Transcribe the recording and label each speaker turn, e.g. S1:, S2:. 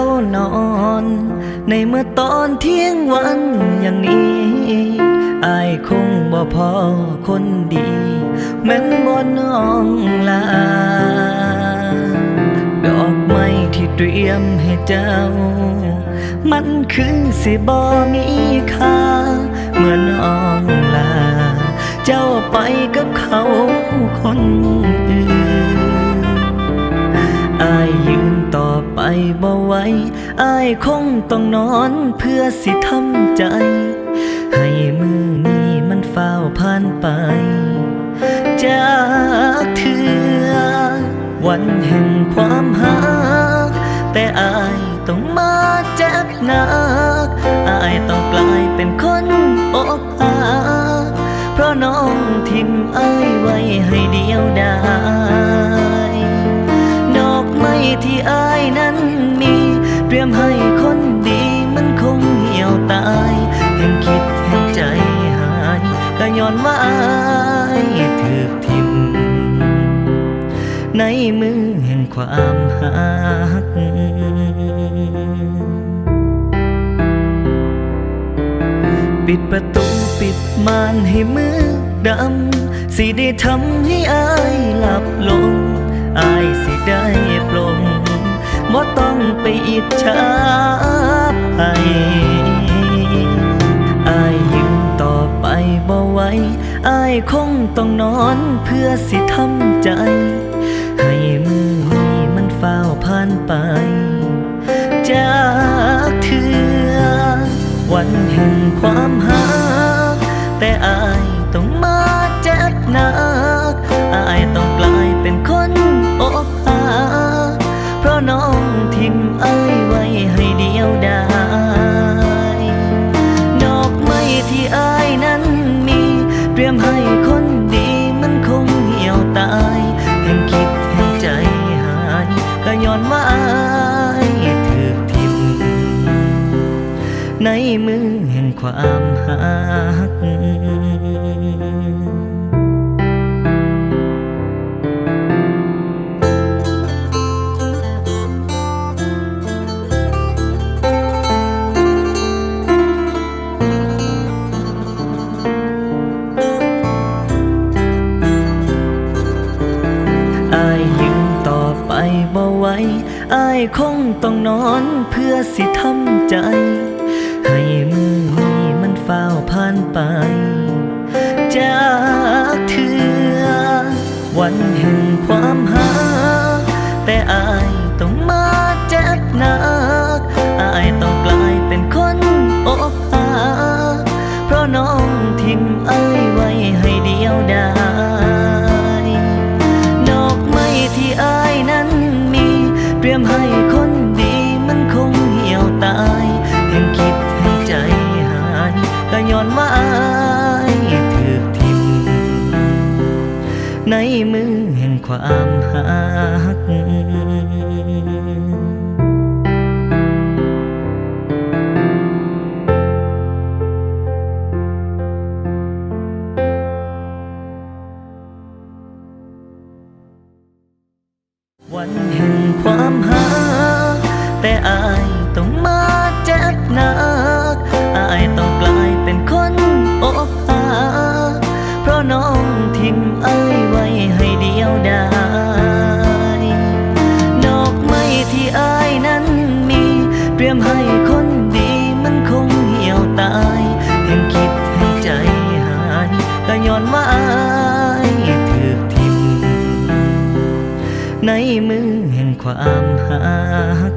S1: กำลังเข้านอน ในเมื่อตอนเที่ยงวันอย่างนี้อายคงบ่พอคนดี แม้นบ่น้องลา ดอกไม้ที่เตรียมให้เจ้า มันคือสิบ่มีค่า เมื่อน้องลา เจ้าไปกับเขาคน บ่ไหวอายคงต้องนอนเพื่อสิทำใจ ให้มือนี้มันเฝ้าวผ่านไป จากเถือวันแห่งความหัก แต่อายต้องมาเจ็บหนัก อายต้องกลายเป็นคนอกหัก ในมือแห่งความหักปิดประตูปิดม่านให้มือดำ สิได้ทำให้อายหลับลง อายสิได้ปลงบ่ต้องไปอิจฉาไปอายยืนต่อไปบ่ไหวอายคงต้องนอนเพื่อสิทำใจ ให้มือนี้มันเฝ้าผ่านไป จากเถือวันแห่งความห ก็ย้อนว่าอายถูกทิมในมือแห่งความหัก คงต้องนอนเพื่อสิทำใจ ให้มือนี้มันเฝ้าวผ่านไป จากเธอวันแห่งความ คนดีมันคงเหี่ยวตายแห่งคิดแห่งใจหายก็ย้อนว่าอายถูกทิมในมือแห่งความหักวันแห่งความ ยมให้คนดีมันคงเหี่ยวตายแห่งคิดแห่งใจหายก็ย้อนว่าอายถูกทิมในมือแห่งความหัก